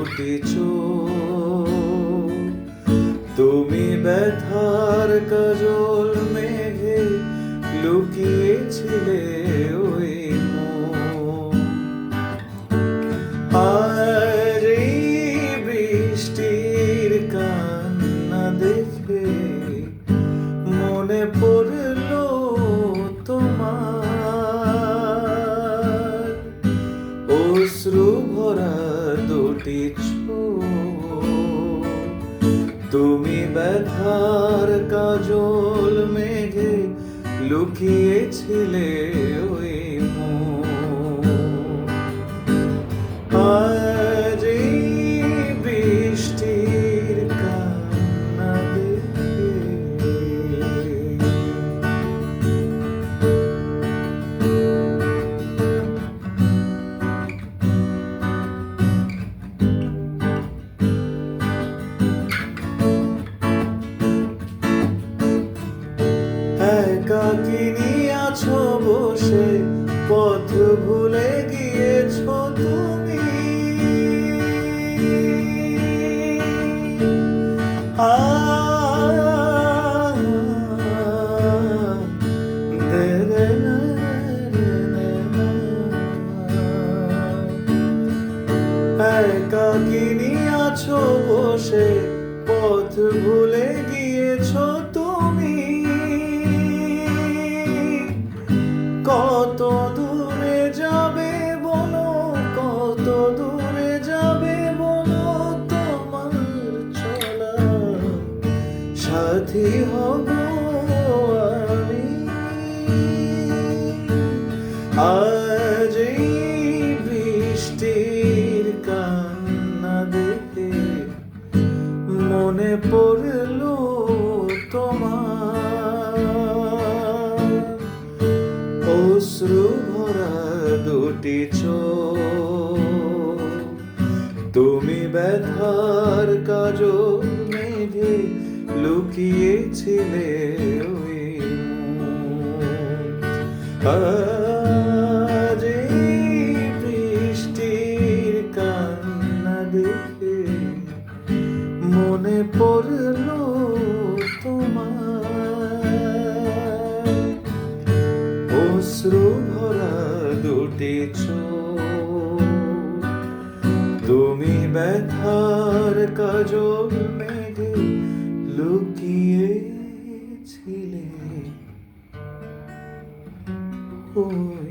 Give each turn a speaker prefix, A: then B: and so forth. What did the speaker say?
A: চোখ তুমি ব্যথার কাজল মেঘে লুকিয়েছিলে ওই অশ্রু দুটি তুমি ব্যথার কাজল মেঘে লুকিয়েছিলে ওই একাকিনী আছো বসে পথ ভুলে গিয়েছো তুমি আ দে দে না রে রে না। একাকিনী আছো বসে পথ ভুলে গিয়েছো সাথী হব আমি। আজ বৃষ্টির কান্না দেখে মনে পড়ল তোমার। অশ্রু ভরা দুটি চোখ, তুমি ব্যথার কাজ মেঘে লুকিয়েছিলে ওই। আজ বৃষ্টির কান্না দেখে মনে পড়ল তোমার অশ্রু ভরা দুটি তুমি ব্যথার কাজল লুকিয়েছিলে। ওই